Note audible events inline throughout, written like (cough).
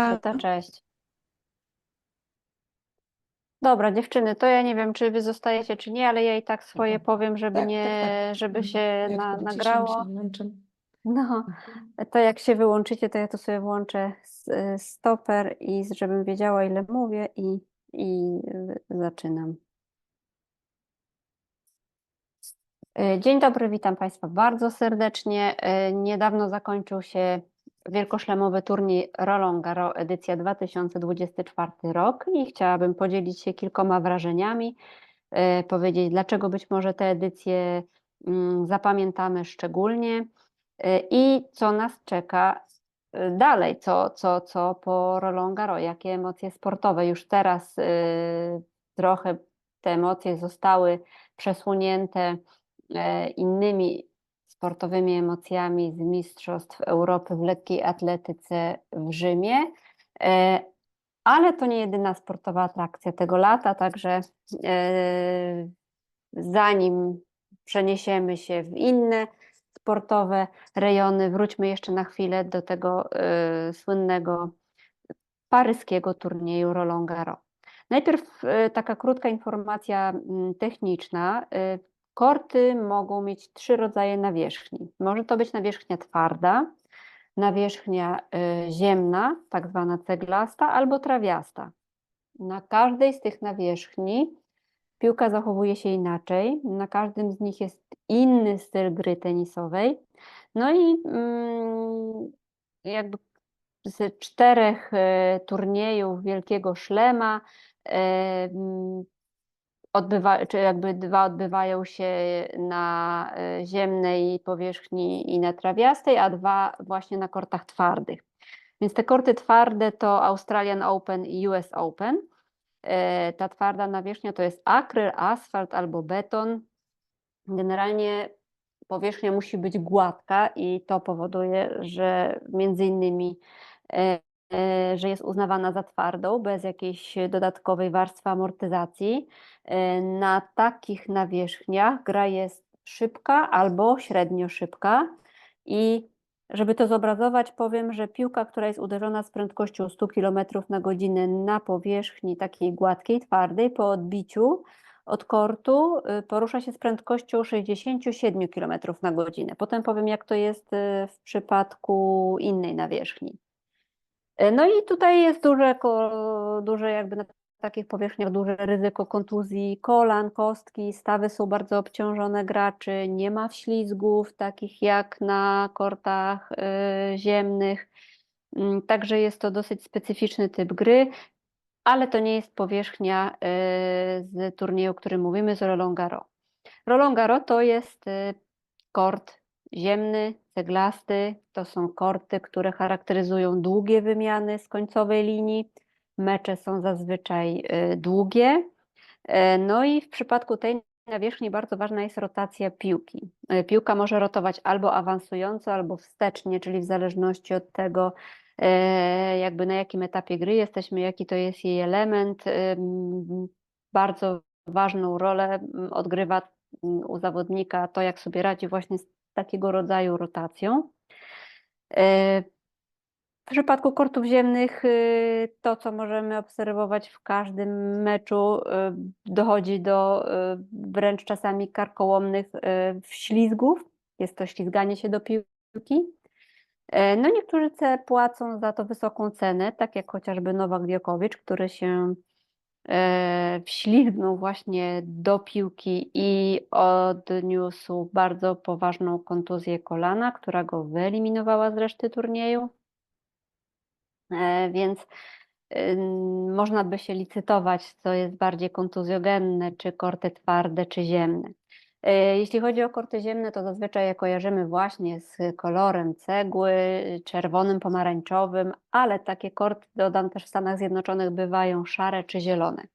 Aneta, cześć. Dobra, dziewczyny, to ja nie wiem, czy wy zostajecie, czy nie, ale ja i tak swoje Dobra. powiem, żeby Tak, nie, tak, tak. żeby Mhm. się Jak na, nagrało. się. No, Mhm. to jak się wyłączycie, to ja tu sobie włączę stoper i z- żebym wiedziała, ile mówię i, i zaczynam. Y, Dzień dobry, witam Państwa bardzo serdecznie. Y, Niedawno zakończył się wielkoszlemowy turniej Roland Garros edycja 2024 rok i chciałabym podzielić się kilkoma wrażeniami, y, powiedzieć dlaczego być może tę edycję mm, zapamiętamy szczególnie y, i co nas czeka y, dalej, co, co, co po Roland Garros, jakie emocje sportowe. Już teraz trochę te emocje zostały przesunięte e, innymi sportowymi emocjami z Mistrzostw Europy w lekkiej atletyce w Rzymie. E, Ale to nie jedyna sportowa atrakcja tego lata, także e, zanim przeniesiemy się w inne sportowe rejony, wróćmy jeszcze na chwilę do tego e, słynnego paryskiego turnieju Roland Garros. Najpierw taka krótka informacja mm, techniczna. Korty mogą mieć trzy rodzaje nawierzchni. Może to być nawierzchnia twarda, nawierzchnia e, ziemna, tak zwana ceglasta, albo trawiasta. Na każdej z tych nawierzchni piłka zachowuje się inaczej. Na każdym z nich jest inny styl gry tenisowej. No i mm, jakby z czterech e, turniejów Wielkiego Szlema e, mm, odbywa, czy jakby dwa odbywają się na e, ziemnej powierzchni i na trawiastej, a dwa właśnie na kortach twardych. Więc te korty twarde to Australian Open i US Open. E, Ta twarda nawierzchnia to jest akryl, asfalt albo beton. Generalnie powierzchnia musi być gładka i to powoduje, że między innymi, e, że jest uznawana za twardą, bez jakiejś dodatkowej warstwy amortyzacji. E, Na takich nawierzchniach gra jest szybka albo średnio szybka i żeby to zobrazować, powiem, że piłka, która jest uderzona z prędkością 100 km na godzinę na powierzchni takiej gładkiej, twardej, po odbiciu od kortu y, porusza się z prędkością 67 km na godzinę. Potem powiem, jak to jest w przypadku innej nawierzchni. Y, No i tutaj jest duże, duże jakby na takich powierzchniach duże ryzyko kontuzji kolan, kostki, stawy są bardzo obciążone graczy, nie ma wślizgów takich jak na kortach y, ziemnych, Mm, także jest to dosyć specyficzny typ gry, ale to nie jest powierzchnia y, z turnieju, o którym mówimy, z Roland Garros. Roland Garros to jest kort ziemny, ceglasty. To są korty, które charakteryzują długie wymiany z końcowej linii. Mecze są zazwyczaj y, długie. E, No i w przypadku tej nawierzchni bardzo ważna jest rotacja piłki. E, Piłka może rotować albo awansująco, albo wstecznie, czyli w zależności od tego, jakby na jakim etapie gry jesteśmy, jaki to jest jej element. Bardzo ważną rolę mm, odgrywa mm, u zawodnika to, jak sobie radzi właśnie z takiego rodzaju rotacją. E, w przypadku kortów ziemnych y, to, co możemy obserwować w każdym meczu, y, dochodzi do y, wręcz czasami karkołomnych wślizgów. Jest to ślizganie się do piłki. E, No niektórzy płacą za to wysoką cenę, tak jak chociażby Nowak Djokovic, który się wślizgnął właśnie do piłki i odniósł bardzo poważną kontuzję kolana, która go wyeliminowała z reszty turnieju. E, Więc można by się licytować, co jest bardziej kontuzjogenne, czy korty twarde, czy ziemne. E, Jeśli chodzi o korty ziemne, to zazwyczaj je kojarzymy właśnie z kolorem cegły, czerwonym, pomarańczowym, ale takie korty, dodam też w Stanach Zjednoczonych, bywają szare czy zielone.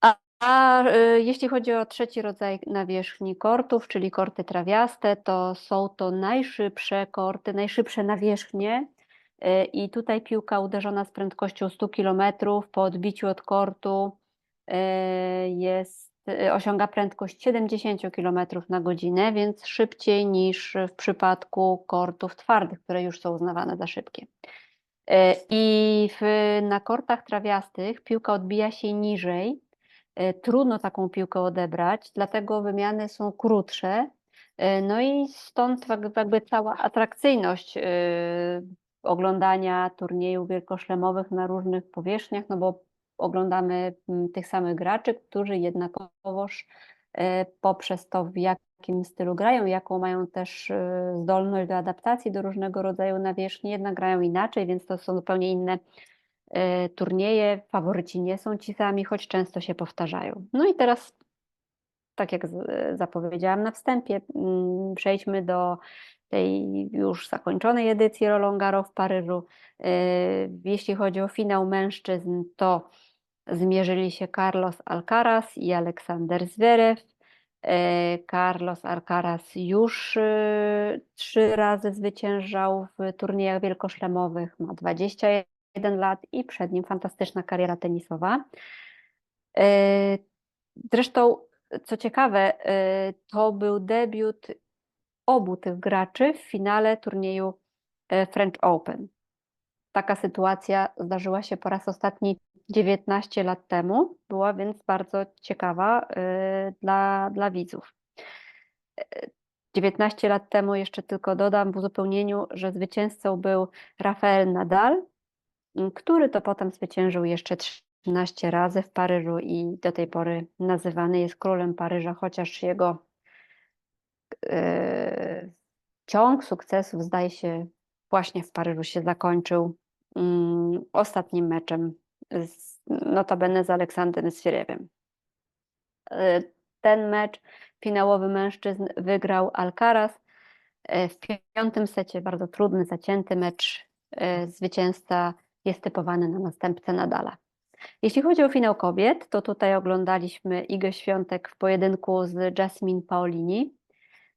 A, a y, jeśli chodzi o trzeci rodzaj nawierzchni kortów, czyli korty trawiaste, to są to najszybsze korty, najszybsze nawierzchnie. I tutaj piłka uderzona z prędkością 100 km po odbiciu od kortu y, jest, osiąga prędkość 70 km na godzinę, więc szybciej niż w przypadku kortów twardych, które już są uznawane za szybkie. E, I w, na kortach trawiastych piłka odbija się niżej. Trudno taką piłkę odebrać, dlatego wymiany są krótsze. No i stąd jakby cała atrakcyjność oglądania turniejów wielkoszlemowych na różnych powierzchniach, no bo oglądamy mm, tych samych graczy, którzy jednakowoż e, poprzez to, w jakim stylu grają, jaką mają też e, zdolność do adaptacji do różnego rodzaju nawierzchni, jednak grają inaczej, więc to są zupełnie inne e, turnieje. Faworyci nie są ci sami, choć często się powtarzają. No i teraz, tak jak zapowiedziałam na wstępie, mm, przejdźmy do tej już zakończonej edycji Roland Garros w Paryżu. Jeśli chodzi o finał mężczyzn, to zmierzyli się Carlos Alcaraz i Aleksander Zverev. E, Carlos Alcaraz już e, trzy razy zwyciężał w turniejach wielkoszlemowych, ma 21 lat i przed nim fantastyczna kariera tenisowa. E, Zresztą, co ciekawe, to był debiut obu tych graczy w finale turnieju French Open. Taka sytuacja zdarzyła się po raz ostatni 19 lat temu, była więc bardzo ciekawa y, dla, dla widzów. Y, 19 lat temu, jeszcze tylko dodam w uzupełnieniu, że zwycięzcą był Rafael Nadal, y, który to potem zwyciężył jeszcze 13 razy w Paryżu i do tej pory nazywany jest królem Paryża, chociaż jego y, ciąg sukcesów zdaje się właśnie w Paryżu się zakończył mm, ostatnim meczem z, notabene z Aleksandrem Zverevem. Y, Ten mecz finałowy mężczyzn wygrał Alcaraz. Y, W piątym secie bardzo trudny, zacięty mecz. Y, Zwycięzca jest typowany na następcę Nadala. Jeśli chodzi o finał kobiet, to tutaj oglądaliśmy Igę Świątek w pojedynku z Jasmine Paolini.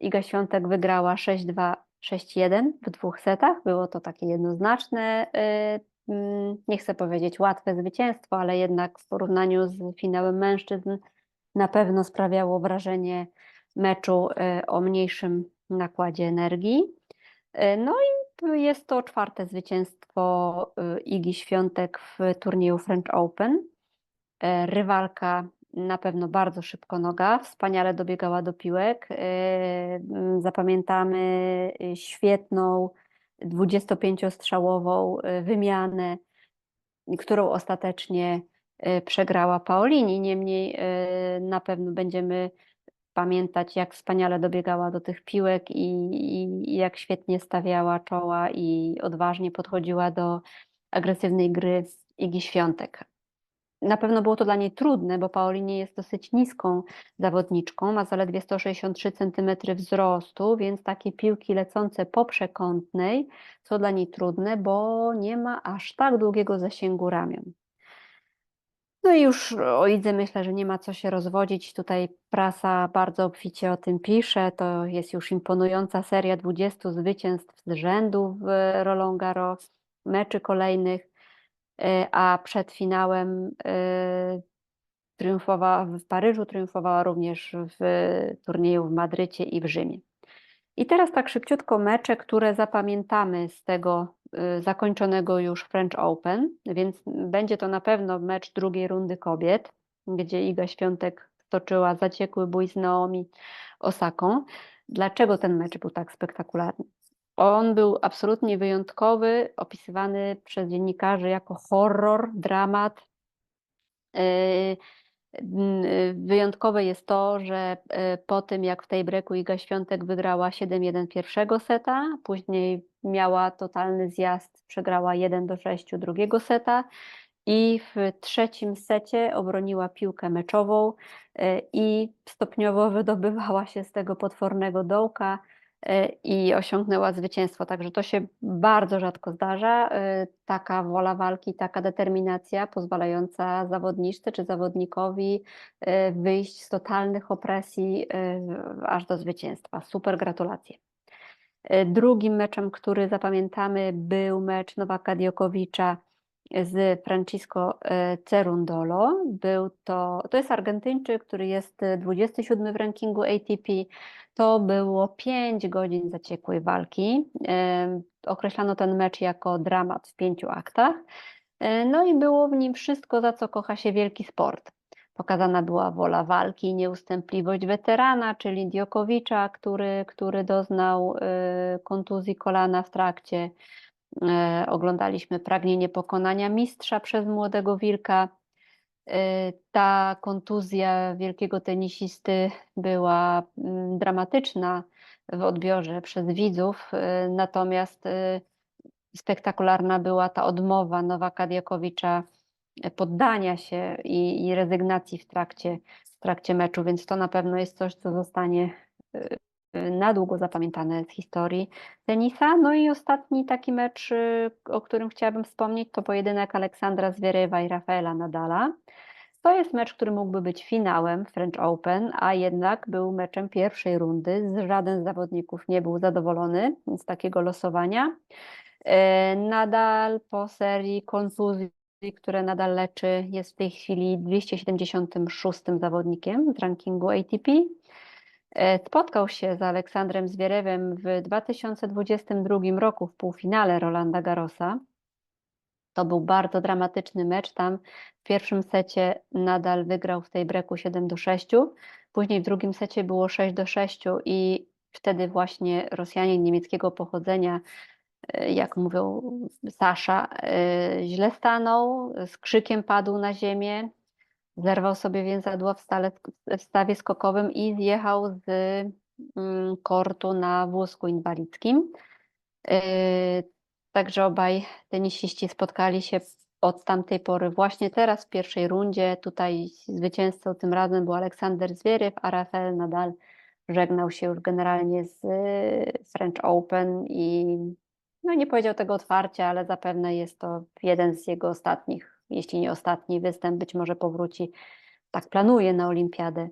Iga Świątek wygrała 6-2, 6-1 w dwóch setach. Było to takie jednoznaczne, nie chcę powiedzieć łatwe zwycięstwo, ale jednak w porównaniu z finałem mężczyzn na pewno sprawiało wrażenie meczu y, o mniejszym nakładzie energii. Y, No i jest to czwarte zwycięstwo y, Igi Świątek w turnieju French Open. Rywalka na pewno bardzo szybko noga, wspaniale dobiegała do piłek. Mm, Zapamiętamy świetną 25-strzałową y, wymianę, którą ostatecznie y, przegrała Paolini. Niemniej y, na pewno będziemy pamiętać, jak wspaniale dobiegała do tych piłek i, i, jak świetnie stawiała czoła i odważnie podchodziła do agresywnej gry Igi Świątek. Na pewno było to dla niej trudne, bo Paolini jest dosyć niską zawodniczką, ma zaledwie 163 cm wzrostu, więc takie piłki lecące po przekątnej są dla niej trudne, bo nie ma aż tak długiego zasięgu ramion. No i już o Idze myślę, że nie ma co się rozwodzić. Tutaj prasa bardzo obficie o tym pisze. To jest już imponująca seria 20 zwycięstw z rzędu w Roland Garros, meczy kolejnych, a przed finałem e, triumfowała w Paryżu, triumfowała również w turnieju w Madrycie i w Rzymie. I teraz tak szybciutko mecze, które zapamiętamy z tego y, zakończonego już French Open, więc będzie to na pewno mecz drugiej rundy kobiet, gdzie Iga Świątek stoczyła zaciekły bój z Naomi Osaką. Dlaczego ten mecz był tak spektakularny? On był absolutnie wyjątkowy, opisywany przez dziennikarzy jako horror, dramat. Y, Wyjątkowe jest to, że y, po tym jak w tej breaku Iga Świątek wygrała 7-1 pierwszego seta, później miała totalny zjazd, przegrała 1 do 6 drugiego seta i w trzecim secie obroniła piłkę meczową y, i stopniowo (laughs) wydobywała się z tego potwornego dołka i osiągnęła zwycięstwo. Także to się bardzo rzadko zdarza. y, Taka wola walki, taka determinacja pozwalająca zawodniczce czy zawodnikowi y, wyjść z totalnych opresji y, aż do zwycięstwa. Super gratulacje. Drugim meczem, który zapamiętamy, był mecz Nowaka Diokowicza z Francisco e, Cerundolo. Był to, to jest Argentyńczyk, który jest 27 w rankingu ATP. To było 5 godzin zaciekłej walki. E, określano ten mecz jako dramat w pięciu aktach. E, no i było w nim wszystko, za co kocha się wielki sport. Pokazana była wola walki nieustępliwość weterana, czyli Diokowicza, który, który doznał kontuzji kolana w trakcie E, oglądaliśmy Pragnienie pokonania mistrza przez młodego wilka. E, ta kontuzja wielkiego tenisisty była mm, dramatyczna w odbiorze przez widzów, e, natomiast spektakularna była ta odmowa Nowaka Diakowicza poddania się i, i rezygnacji w trakcie, w trakcie meczu, więc to na pewno jest coś, co zostanie na długo zapamiętane z historii tenisa. No i ostatni taki mecz, y, o którym chciałabym wspomnieć, to pojedynek Aleksandra Zwierywa i Rafaela Nadala. To jest mecz, który mógłby być finałem French Open, a jednak był meczem pierwszej rundy. Żaden z zawodników nie był zadowolony z takiego losowania. E, nadal po serii kontuzji, które nadal leczy, jest w tej chwili 276 zawodnikiem z rankingu ATP. E, spotkał się z Aleksandrem Zwierewem w 2022 roku w półfinale Rolanda Garrosa. To był bardzo dramatyczny mecz. Tam w pierwszym secie nadal wygrał w tej breku 7 do 6. Później w drugim secie było 6 do 6 i wtedy właśnie Rosjanin niemieckiego pochodzenia, e, jak mówią Sasza, e, źle stanął, z krzykiem padł na ziemię, Zerwał sobie więzadła w, stale, w stawie skokowym i zjechał z mm, kortu na wózku inwalidzkim. Yy, także obaj tenisiści spotkali się od tamtej pory właśnie teraz w pierwszej rundzie. Tutaj zwycięzcą tym razem był Aleksander Zwieryw, a Rafael Nadal żegnał się już generalnie z French Open i no nie powiedział tego otwarcie, ale zapewne jest to jeden z jego ostatnich jeśli nie ostatni występ, być może powróci, tak planuje na Olimpiadę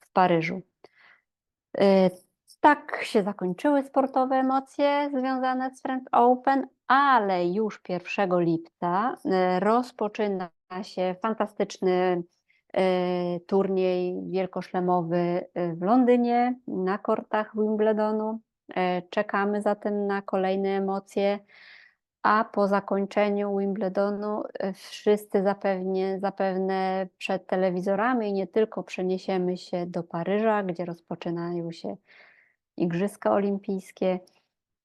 w Paryżu. Y, tak się zakończyły sportowe emocje związane z French Open, ale już 1 lipca y, rozpoczyna się fantastyczny y, turniej wielkoszlemowy w Londynie na kortach Wimbledonu. Czekamy zatem na kolejne emocje a po zakończeniu Wimbledonu e, wszyscy zapewnie, zapewne przed telewizorami nie tylko przeniesiemy się do Paryża, gdzie rozpoczynają się Igrzyska Olimpijskie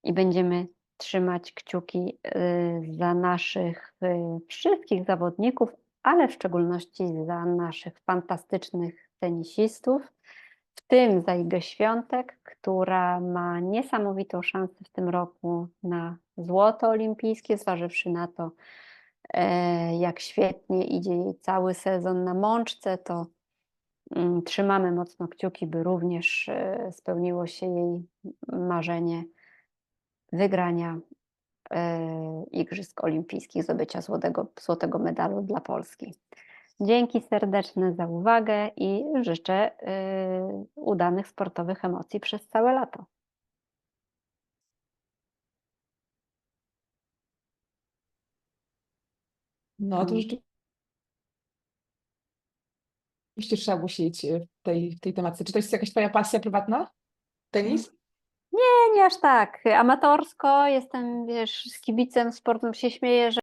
i będziemy trzymać kciuki e, za naszych e, wszystkich zawodników, ale w szczególności za naszych fantastycznych tenisistów w tym za Igę Świątek, która ma niesamowitą szansę w tym roku na złoto olimpijskie, zważywszy na to, e, jak świetnie idzie jej cały sezon na mączce, to mm, trzymamy mocno kciuki, by również e, spełniło się jej marzenie wygrania e, Igrzysk Olimpijskich, zdobycia złotego, złotego medalu dla Polski. Dzięki serdeczne za uwagę i życzę y, udanych sportowych emocji przez całe lato. No to rzeczywiście trzeba było siedzieć w tej, w tej tematyce. Czy to jest jakaś twoja pasja prywatna? Tenis? Nie, nie aż tak. Amatorsko jestem, wiesz, z kibicem sportem się śmieję, że